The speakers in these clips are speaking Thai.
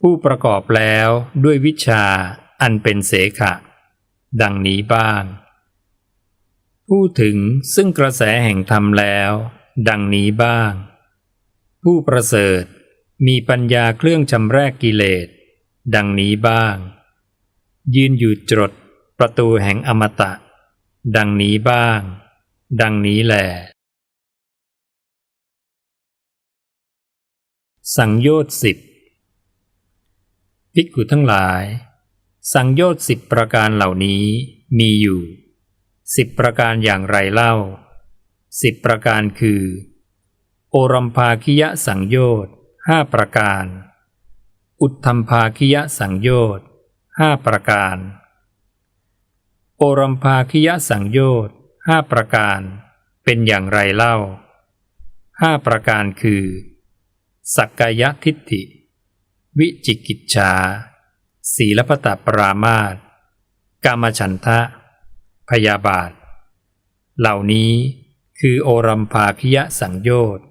ผู้ประกอบแล้วด้วยวิชาอันเป็นเสขะ ดังนี้บ้างผู้ถึงซึ่งกระแสแห่งธรรมแล้ว ดังนี้บ้าง ผู้ประเสริฐมีปัญญาเครื่องชำแรกกิเลส ดังนี้บ้าง ยืนอยู่จดประตูแห่งอมตะ ดังนี้บ้าง ดังนี้แหลสังโยชน์สิบ ภิกขุทั้งหลาย สังโยชน์สิบประการเหล่านี้มีอยู่สิบประการอย่างไรเล่าสิบประการคือ โอรัมภาคิยะสังโยชน์ห้าประการ อุทธมภาคิยะสังโยชน์ห้าประการ โอรัมภาคิยะสังโยชน์ห้าประการเป็นอย่างไรเล่าห้าประการคือ สักกายทิฏฐิ วิจิกิจชา ศีลปตปรามาตกามฉันทะ พยาบาท เหล่านี้คือโอรัมภาคิยะสังโยชน์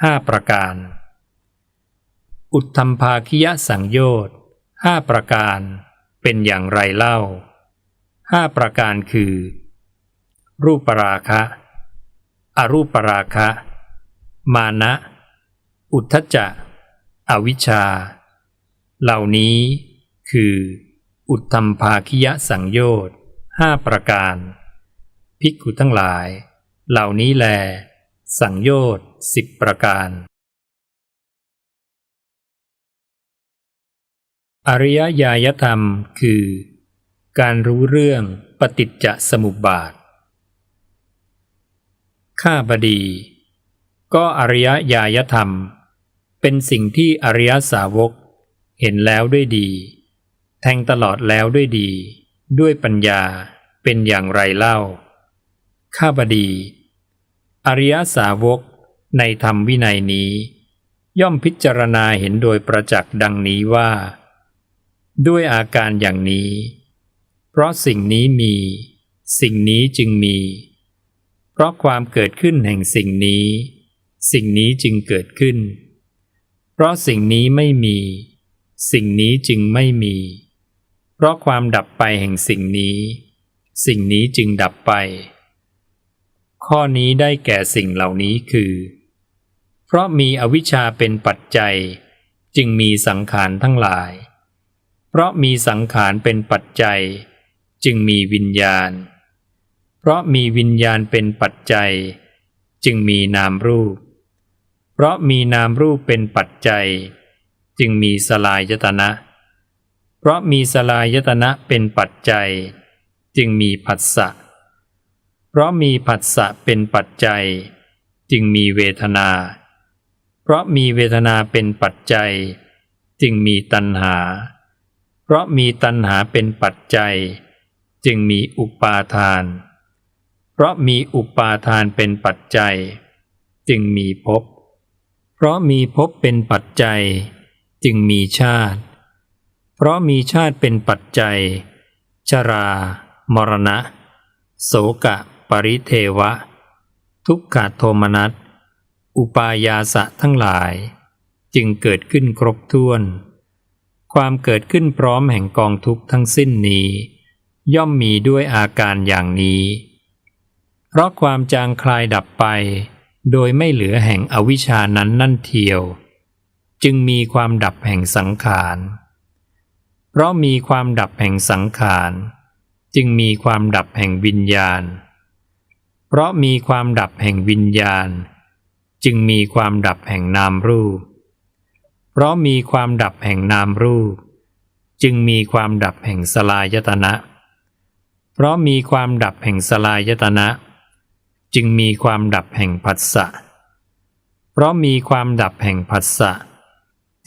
ห้าประการ อุทธมภาคิยะสังโยชน์ห้าประการเป็นอย่างไรเล่าห้าประการคือ รูปปราคะ อรูปปราคะ มานะ อุทธจะ อวิชชา เหล่านี้คือ อุทธมภาคิยะสังโยชน์ห้าประการ ภิกขุทั้งหลาย เหล่านี้แล สังโยชน์สิบประการ อริยญาณธรรมคือ การรู้เรื่องปฏิจจสมุปบาท ข้าบดี ก็อริยญาณธรรม เป็นสิ่งที่อริยสาวก เห็นแล้วด้วยดี แทงตลอดแล้วด้วยดี ด้วยปัญญาเป็นอย่างไรเล่า ข้าบดี อริยสาวกในธรรมวินัยนี้ ย่อมพิจารณาเห็นโดยประจักษ์ดังนี้ว่า ด้วยอาการอย่างนี้ เพราะสิ่งนี้มี สิ่งนี้จึงมี เพราะความเกิดขึ้นแห่งสิ่งนี้ สิ่งนี้จึงเกิดขึ้น เพราะสิ่งนี้ไม่มี สิ่งนี้จึงไม่มี เพราะความดับไปแห่งสิ่งนี้ สิ่งนี้จึงดับไป ข้อนี้ได้แก่สิ่งเหล่านี้คือ เพราะมีอวิชชาเป็นปัจจัย จึงมีสังขารทั้งหลาย เพราะมีสังขารเป็นปัจจัย จึงมีวิญญาณ เพราะมีวิญญาณเป็นปัจจัย จึงมีนามรูป เพราะมีนามรูปเป็นปัจจัย จึงมีสลายยตนะ เพราะมีสลายยตนะเป็นปัจจัย จึงมีผัสสะ เพราะมีผัสสะเป็นปัจจัย จึงมีเวทนา เพราะมีเวทนาเป็นปัจจัย จึงมีตัณหา เพราะมีตัณหาเป็นปัจจัย จึงมีอุปาทาน เพราะมีอุปาทานเป็นปัจจัย จึงมีภพเพราะมีภพเป็นปัจจัย จึงมีชาติ เพราะมีชาติเป็นปัจจัย ชรา มรณะ โสกะ ปริเทวะ ทุกขโทมนัส อุปายาสะทั้งหลาย จึงเกิดขึ้นครบถ้วน ความเกิดขึ้นพร้อมแห่งกองทุกข์ทั้งสิ้นนี้ ย่อมมีด้วยอาการอย่างนี้ เพราะความจางคลายดับไป โดยไม่เหลือแห่งอวิชานั้นนั่นเทียว จึงมีความดับแห่งสังขาร เพราะมีความดับแห่งสังขาร จึงมีความดับแห่งวิญญาณ เพราะมีความดับแห่งวิญญาณ จึงมีความดับแห่งนามรูป เพราะมีความดับแห่งนามรูป จึงมีความดับแห่งสลายตนะ เพราะมีความดับแห่งสลายตนะ จึงมีความดับแห่งผัสสะเพราะมีความดับแห่งผัสสะ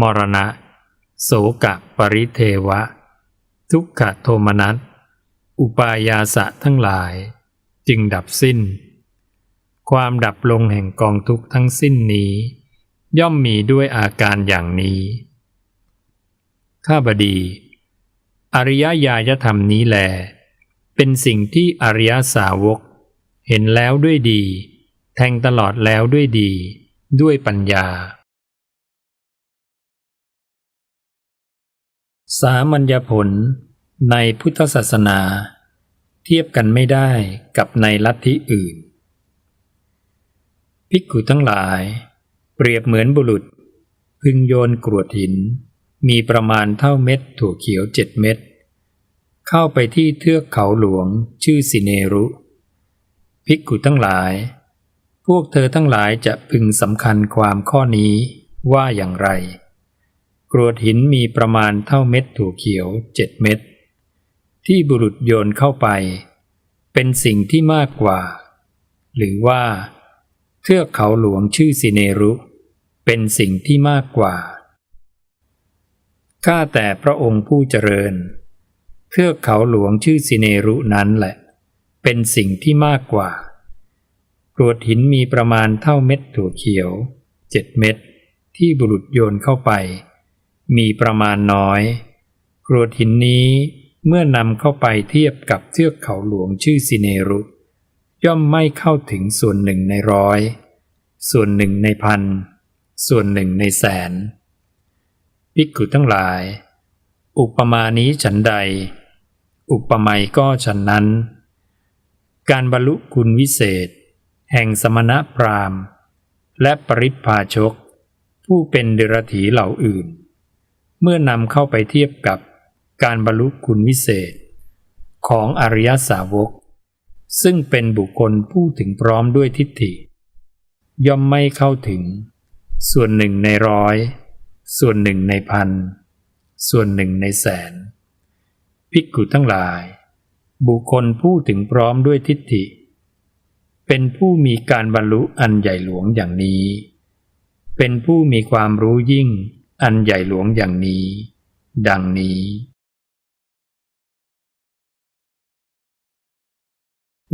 มรณะ โสกะปริเทวะ ทุกขโทมนัส อุปายาสะทั้งหลาย จึงดับสิ้น ความดับลงแห่งกองทุกทั้งสิ้นนี้ ย่อมมีด้วยอาการอย่างนี้ ข้าบดี อริยญาณธรรมนี้แล เป็นสิ่งที่อริยสาวก เห็นแล้วด้วยดี แทงตลอดแล้วด้วยดี ด้วยปัญญา สามัญญผลในพุทธศาสนา เทียบกันไม่ได้กับในลัทธิอื่น ภิกขุทั้งหลาย เปรียบเหมือนบุรุษ พึงโยนกรวดหิน มีประมาณเท่าเม็ดถั่วเขียวเจ็ดเม็ดเข้าไปที่เทือกเขาหลวงชื่อสิเนรุ ภิกขุทั้งหลาย พวกเธอทั้งหลายจะพึงสำคัญความข้อนี้ว่าอย่างไร กรวดหินมีประมาณเท่าเม็ดถั่วเขียวเจ็ดเม็ดที่บุรุษโยนเข้าไป เป็นสิ่งที่มากกว่า หรือว่า เทือกเขาหลวงชื่อสิเนรุ เป็นสิ่งที่มากกว่าข้าแต่พระองค์ผู้เจริญ เทือกเขาหลวงชื่อสิเนรุนั้นแหละ เป็นสิ่งที่มากกว่ากรวดหินมีประมาณเท่าเม็ดถั่วเขียวเจ็ดเม็ดที่บุรุษโยนเข้าไป มีประมาณน้อยกรวดหินนี้เมื่อนำเข้าไปเทียบกับเทือกเขาหลวงชื่อสิเนรุ ย่อมไม่เข้าถึงส่วนหนึ่งในร้อย ส่วนหนึ่งในพัน ส่วนหนึ่งในแสนภิกขุทั้งหลาย อุปมานี้ฉันใด อุปไมยก็ฉันนั้น การบรรลุคุณวิเศษ แห่งสมณะพราหมณ์ และปริพพาชก ผู้เป็นเดรถีเหล่าอื่น เมื่อนำเข้าไปเทียบกับการบรรลุคุณวิเศษ ของอริยสาวก ซึ่งเป็นบุคคลผู้ถึงพร้อมด้วยทิฏฐิ ย่อมไม่เข้าถึง ส่วนหนึ่งในร้อย ส่วนหนึ่งในพัน ส่วนหนึ่งในแสน ภิกขุทั้งหลาย บุคคลผู้ถึงพร้อมด้วยทิฏฐิ เป็นผู้มีการบรรลุอันใหญ่หลวงอย่างนี้ เป็นผู้มีความรู้ยิ่ง อันใหญ่หลวงอย่างนี้ ดังนี้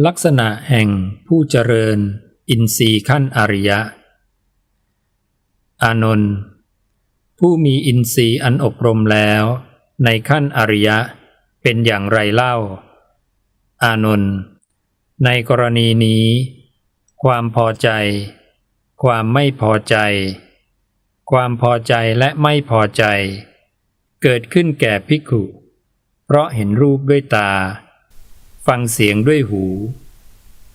ลักษณะแห่งผู้เจริญอินทรีย์ขั้นอริยะ อานนท์ผู้มีอินทรีย์อันอบรมแล้วในขั้นอริยะเป็นอย่างไรเล่า อานนท์ในกรณีนี้ ความพอใจ ความไม่พอใจ ความพอใจและไม่พอใจ เกิดขึ้นแก่ภิกขุ เพราะเห็นรูปด้วยตา ฟังเสียงด้วยหู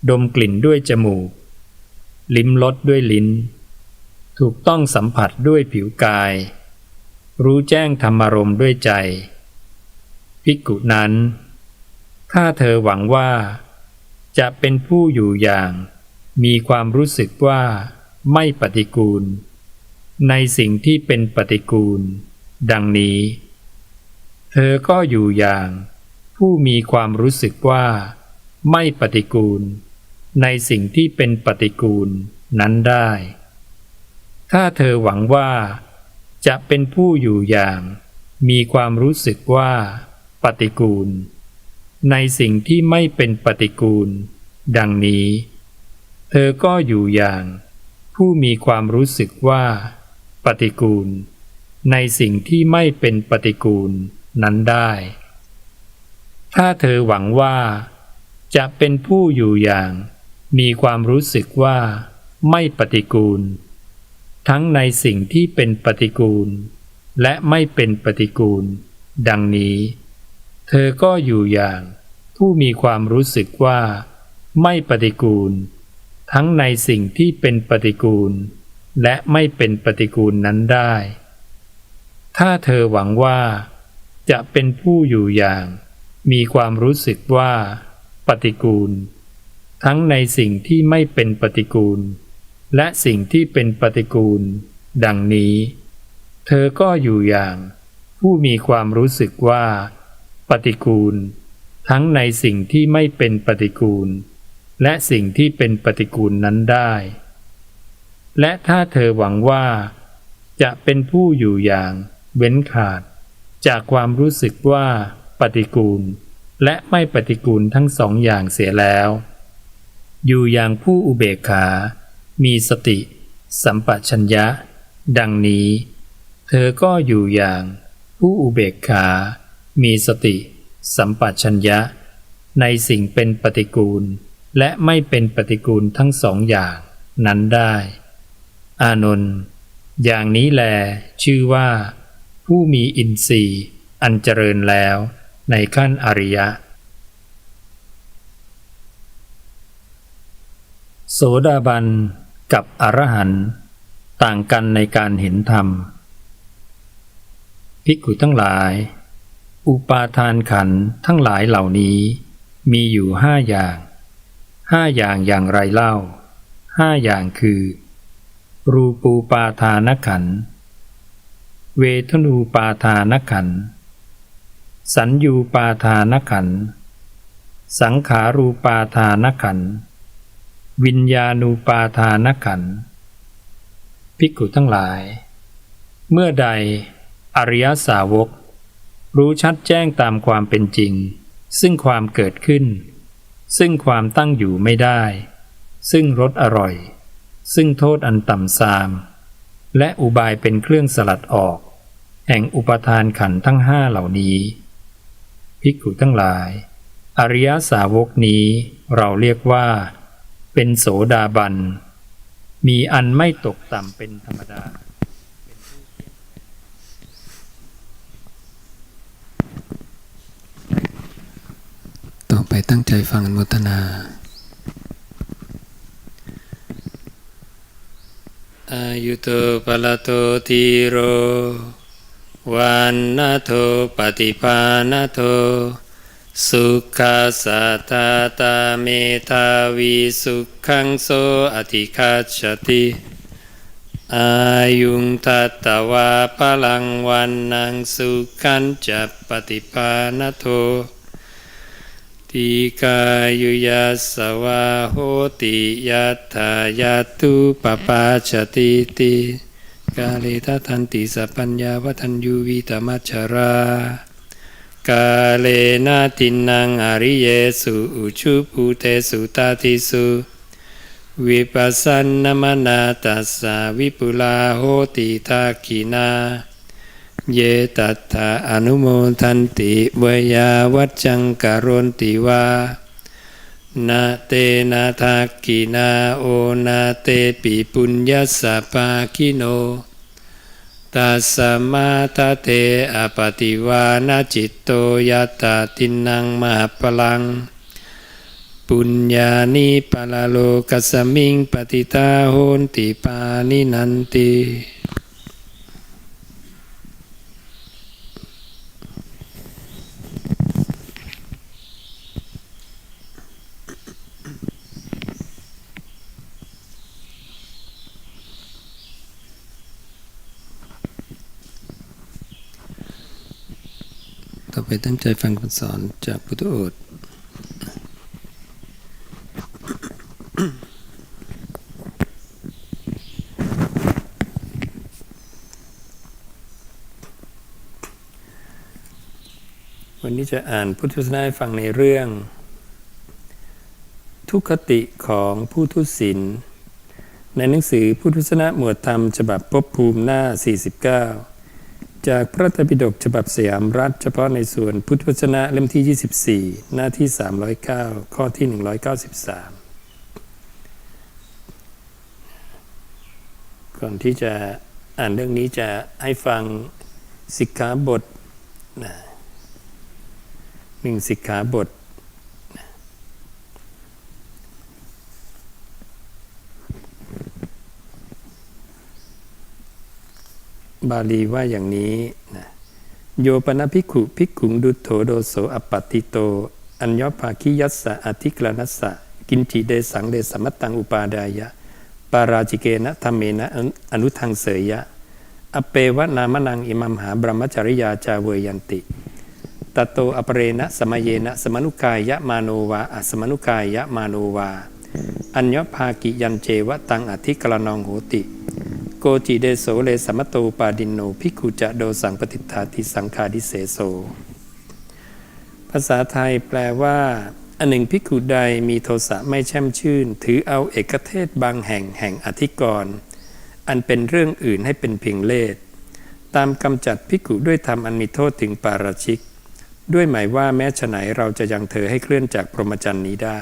ดมกลิ่นด้วยจมูก ลิ้มรสด้วยลิ้น ถูกต้องสัมผัสด้วยผิวกาย รู้แจ้งธรรมารมณ์ด้วยใจ ภิกขุนั้น ถ้าเธอหวังว่า จะเป็นผู้อยู่อย่าง มีความรู้สึกว่าไม่ปฏิกูล ในสิ่งที่เป็นปฏิกูล ดังนี้ เธอก็อยู่อย่าง ผู้มีความรู้สึกว่า ไม่ปฏิกูล ในสิ่งที่เป็นปฏิกูลนั้นได้ ถ้าเธอหวังว่า จะเป็นผู้อยู่อย่าง มีความรู้สึกว่า ปฏิกูล ในสิ่งที่ไม่เป็นปฏิกูล ดังนี้ เธอก็อยู่อย่าง ผู้มีความรู้สึกว่า ปฏิกูล ในสิ่งที่ไม่เป็นปฏิกูลนั้นได้ ถ้าเธอหวังว่า จะเป็นผู้อยู่อย่าง มีความรู้สึกว่า ไม่ปฏิกูล ทั้งในสิ่งที่เป็นปฏิกูล และไม่เป็นปฏิกูล ดังนี้ เธอก็อยู่อย่าง ผู้มีความรู้สึกว่า ไม่ปฏิกูล ทั้งในสิ่งที่เป็นปฏิกูล และไม่เป็นปฏิกูลนั้นได้ ถ้าเธอหวังว่า จะเป็นผู้อยู่อย่าง มีความรู้สึกว่า ปฏิกูล ทั้งในสิ่งที่ไม่เป็นปฏิกูล และสิ่งที่เป็นปฏิกูล ดังนี้ เธอก็อยู่อย่าง ผู้มีความรู้สึกว่า ปฏิกูล ทั้งในสิ่งที่ไม่เป็นปฏิกูล และสิ่งที่เป็นปฏิกูลนั้นได้ และถ้าเธอหวังว่า จะเป็นผู้อยู่อย่างเว้นขาด จากความรู้สึกว่าปฏิกูล และไม่ปฏิกูลทั้งสองอย่างเสียแล้ว อยู่อย่างผู้อุเบกขา มีสติ สัมปชัญญะ ดังนี้ เธอก็อยู่อย่างผู้อุเบกขา มีสติ สัมปชัญญะ ในสิ่งเป็นปฏิกูล และไม่เป็นปฏิกูลทั้งสองอย่างนั้นได้ อานนท์อย่างนี้แลชื่อว่า ผู้มีอินทรีย์อันเจริญแล้วในขั้นอริยะ โสดาบันกับอรหันต์ต่างกันในการเห็นธรรม ภิกขุทั้งหลาย อุปาทานขันทั้งหลายเหล่านี้ มีอยู่ห้าอย่างห้าอย่างอย่างไรเล่าห้าอย่างคือ รูปูปาทานขัน เวทนูปาทานขัน สัญญูปาทานขัน สังขารูปาทานขัน วิญญาณูปาทานขัน ภิกขุทั้งหลาย เมื่อใดอริยสาวก รู้ชัดแจ้งตามความเป็นจริง ซึ่งความเกิดขึ้น ซึ่งความตั้งอยู่ไม่ได้ ซึ่งรสอร่อย ซึ่งโทษอันต่ำทราม และอุบายเป็นเครื่องสลัดออก แห่งอุปทานขันทั้งห้าเหล่านี้ ภิกขุทั้งหลาย อริยสาวกนี้เราเรียกว่า เป็นโสดาบัน มีอันไม่ตกต่ำเป็นธรรมดาต่อไปตั้งใจฟังอนุโมทนา อายุโตปะละโตทีโรวันนาโทปฏิภาณโท สุขาสัตตาตาเมทาวีสุขังโสอธิคัจฉติอายุงทัตตวาพลังวันนังสุขันจะปฏิภาณโท ติกายุยัสวาโหติยัตถายาตุปปาชติติกาเลทัทันติสัพพัญญาวัทันยูวิตมัชรากาเลนาตินังอริเยสุอุชุภูเตสุตาติสุวิปัสสนมนาตัสสาวิปุลาโหติทักขินา เยตัตถาอนุโมทันติเวยาวัจจังกรณติวานาเตนาทักกินาโอนาเตปิปุญญาสปาคิโนตัสมาตาเตอปติวานาจิตโตยัตตาตินังมหาพลัง ปุญญานิปะละโลกัสสมิงปฏิตาโหนติปานินันติ ไปตั้งใจฟังคำสอนจากพุทธโอษฐ์วันนี้จะอ่านพุทธศาสนาฟังในเรื่อง ทุกขติของผู้ทุศิลในหนังสือพุทธศาสนาหมวดธรรมฉบับภพภูมิหน้า 49 จากพระธรรปิฎกฉบับสยามรัฐ เฉพาะในส่วนพุทธวจนะเล่มที่ 24 หน้าที่ 309 ข้อที่ 193 ก่อนที่จะอ่านเรื่องนี้จะให้ฟังสิกขาบทหนึ่งสิกขาบท บาลีว่าอย่างนี้นะโยปนภิกขุภิกขุงดุโถโดโสอปปติโต อัญญภาคิยัสสะอธิกรณัสสะ กินจิเดสังเดสมัตตังอุปาดายะ ปาราจิเกนะธรรมเมนะอนุทังเสยยะ อเปวะนามนังอิมัมหาบรมจริยาจาเวยันติตโตอปเรนะสมเยนะสมนุกายะมาโนวาอสมนุกายะมาโนวา อัญญภากิยันเจวะตังอธิกรณองโหติ โกจิเดโสเลสัมมโตปาดินโนภิกขุจะโดสังปฏิทาติสังคาดิเสโส ภาษาไทยแปลว่า อันหนึ่งภิกขุใดมีโทสะไม่แช่มชื่น ถือเอาเอกเทศบางแห่งแห่งอธิกรณ์อันเป็นเรื่องอื่นให้เป็นเพียงเลสตามกำจัดภิกขุด้วยธรรมอันมีโทษถึงปาราชิก ด้วยหมายว่าแม้ฉไหนเราจะยังเธอให้เคลื่อนจากพรหมจรรย์นี้ได้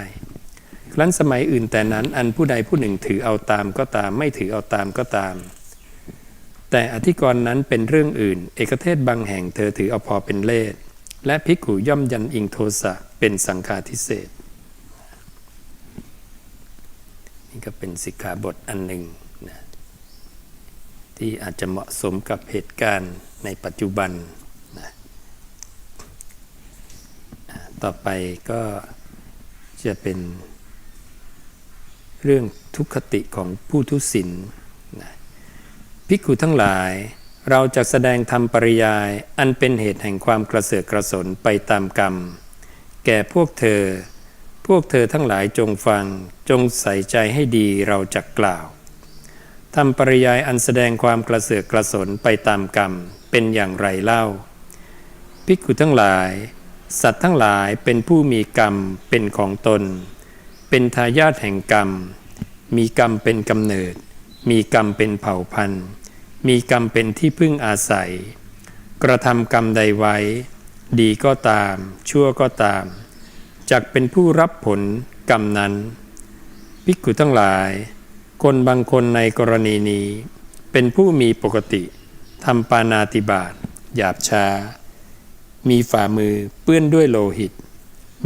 ครั้นสมัยอื่นแต่นั้นอันผู้ใดผู้หนึ่งถือเอาตามก็ตาม ไม่ถือเอาตามก็ตาม แต่อธิกรณ์นั้นเป็นเรื่องอื่น เอกเทศบางแห่งเธอถือเอาพอเป็นเลสและภิกขุย่อมยันอิงโทสะเป็นสังฆาทิเศษนี่ก็เป็นสิกขาบทอันหนึ่งนะที่อาจจะเหมาะสมกับเหตุการณ์ในปัจจุบันนะต่อไปก็จะเป็น เรื่องทุกขติของผู้ทุศิลนะภิกขุทั้งหลาย เราจะแสดงธรรมปริยาย อันเป็นเหตุแห่งความกระเสือกกระสนไปตามกรรม แก่พวกเธอ พวกเธอทั้งหลายจงฟังจงใส่ใจให้ดีเราจะกล่าวทำปริยายอันแสดงความกระเสือกกระสนไปตามกรรมเป็นอย่างไรเล่า ภิกขุทั้งหลาย สัตว์ทั้งหลายเป็นผู้มีกรรมเป็นของตน เป็นทายาทแห่งกรรม มีกรรมเป็นกำเนิด มีกรรมเป็นเผ่าพันธุ์ มีกรรมเป็นที่พึ่งอาศัย กระทำกรรมใดไว้ ดีก็ตาม ชั่วก็ตามจักเป็นผู้รับผลกรรมนั้น ภิกขุทั้งหลาย คนบางคนในกรณีนี้ เป็นผู้มีปกติทำปานาติบาตหยาบช้า มีฝ่ามือเปื้อนด้วยโลหิต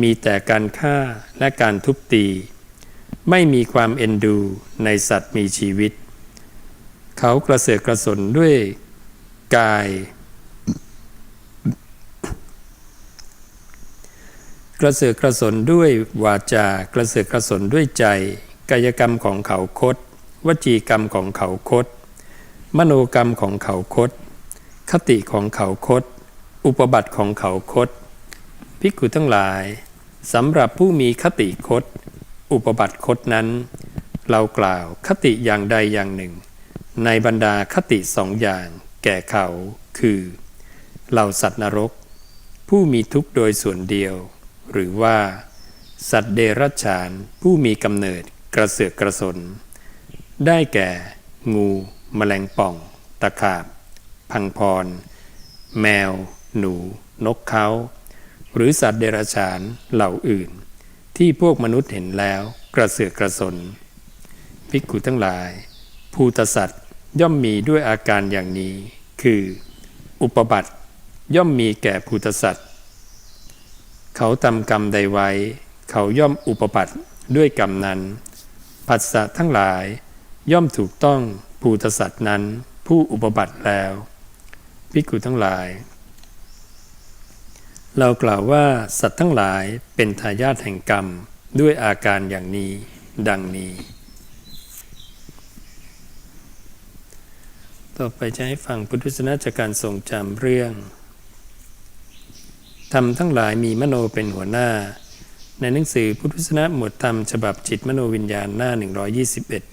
มีแต่การฆ่าและการทุบตี ไม่มีความเอ็นดูในสัตว์มีชีวิต เขากระเสือกกระสนด้วยกาย กระเสือกกระสนด้วยวาจา กระเสือกกระสนด้วยใจ กายกรรมของเขาคด วจีกรรมของเขาคด มโนกรรมของเขาคด คติของเขาคด อุปบัติของเขาคดภิกขุทั้งหลาย สำหรับผู้มีคติคดอุปบัติคดนั้น เรากล่าวคติอย่างใดอย่างหนึ่ง ในบรรดาคติสองอย่าง แก่เขา คือเหล่าสัตว์นรก ผู้มีทุกข์โดยส่วนเดียว หรือว่า สัตว์เดรัจฉาน ผู้มีกำเนิดกระเสือกกระสน ได้แก่ งูแมลงป่อง ตะขาบ พังพร แมว หนู นกเขา หรือสัตว์เดรัจฉานเหล่าอื่น ที่พวกมนุษย์เห็นแล้วกระเสือกกระสนภิกขุทั้งหลาย ภูตสัตว์ย่อมมีด้วยอาการอย่างนี้ คือ อุปบัติย่อมมีแก่ภูตสัตว์เขาทำกรรมใดไว้ เขาย่อมอุปบัติด้วยกรรมนั้นผัสสะทั้งหลาย ย่อมถูกต้องภูตสัตว์นั้น ผู้อุปบัติแล้วภิกขุทั้งหลาย เรากล่าวว่าสัตว์ทั้งหลายเป็นทายาทแห่งกรรมด้วยอาการอย่างนี้ ดังนี้ ต่อไปจะให้ฟังพุทธวจนะจากการทรงจำเรื่องธรรมทั้งหลายมีมโนเป็นหัวหน้า ในหนังสือพุทธวจนะหมวดธรรมฉบับจิตมโนวิญญาณหน้า 121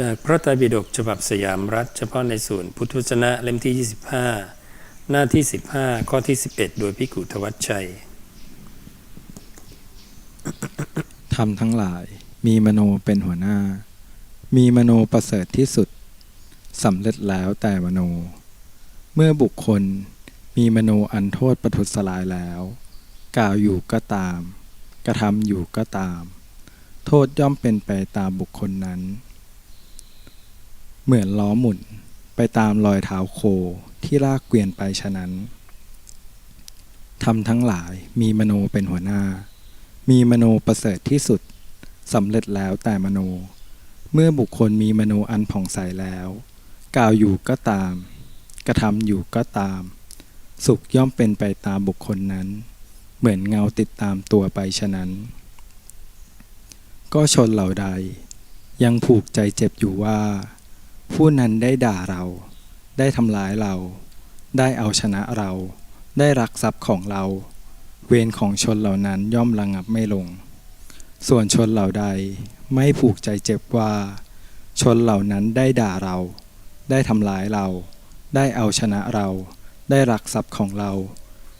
จากพระไตรปิฎกฉบับสยามรัฐ เฉพาะในส่วนพุทธวจนะเล่มที่ 25 หน้าที่ 15 ข้อที่ 11 โดยพิกุทวัชชัยธรรมทั้งหลายมีมโนเป็นหัวหน้า มีมโนประเสริฐที่สุดสำเร็จแล้วแต่มโน เมื่อบุคคลมีมโนอันโทษประทุษลายแล้ว กล่าวอยู่ก็ตาม กระทำอยู่ก็ตาม โทษย่อมเป็นไปตามบุคคลนั้น เหมือนล้อหมุนไปตามรอยเท้าโคที่ลากเกวียนไปฉะนั้นทำทั้งหลายมีมโนเป็นหัวหน้า มีมโนประเสริฐที่สุดสำเร็จแล้วแต่มโน เมื่อบุคคลมีมโนอันผ่องใสแล้ว กล่าวอยู่ก็ตาม กระทำอยู่ก็ตาม สุขย่อมเป็นไปตามบุคคลนั้น เหมือนเงาติดตามตัวไปฉะนั้น ก็ชนเหล่าใด ยังผูกใจเจ็บอยู่ว่า ผู้นั้นได้ด่าเรา ได้ทำร้ายเรา ได้เอาชนะเรา ได้รักทรัพย์ของเรา เวรของชนเหล่านั้นย่อมระงับไม่ลง ส่วนชนเหล่าใดไม่ผูกใจเจ็บว่า ชนเหล่านั้นได้ด่าเรา ได้ทำร้ายเรา ได้เอาชนะเรา ได้รักทรัพย์ของเรา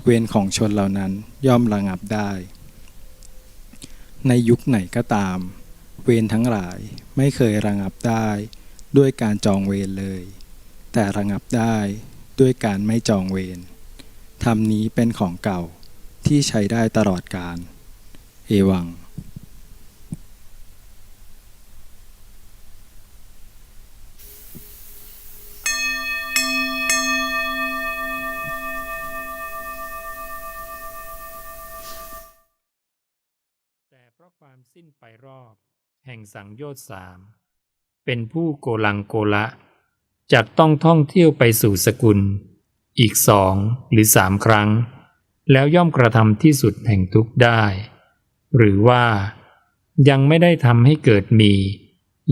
เวรของชนเหล่านั้นย่อมระงับได้ ในยุคไหนก็ตาม เวรทั้งหลายไม่เคยระงับได้ ด้วยการจองเวรเลย แต่ระงับได้ด้วยการไม่จองเวรธรรมนี้เป็นของเก่าที่ใช้ได้ตลอดกาลเอวัง แต่เพราะความสิ้นไปรอบ แห่งสังโยชน์สาม เป็นผู้โกลังโกละจักต้องท่องเที่ยวไปสู่สกุล อีกสองหรือสามครั้ง แล้วย่อมกระทำที่สุดแห่งทุกข์ได้ หรือว่ายังไม่ได้ทำให้เกิดมี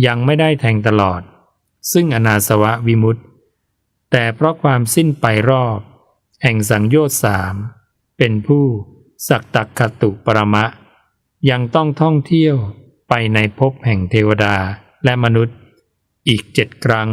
ยังไม่ได้แทงตลอด ซึ่งอนาสวะวิมุตติแต่เพราะความสิ้นไปรอบ แห่งสังโยชน์สามเป็นผู้สักตักขตุปรมะ ยังต้องท่องเที่ยวไปในภพแห่งเทวดาและมนุษย์ อีกเจ็ดครั้ง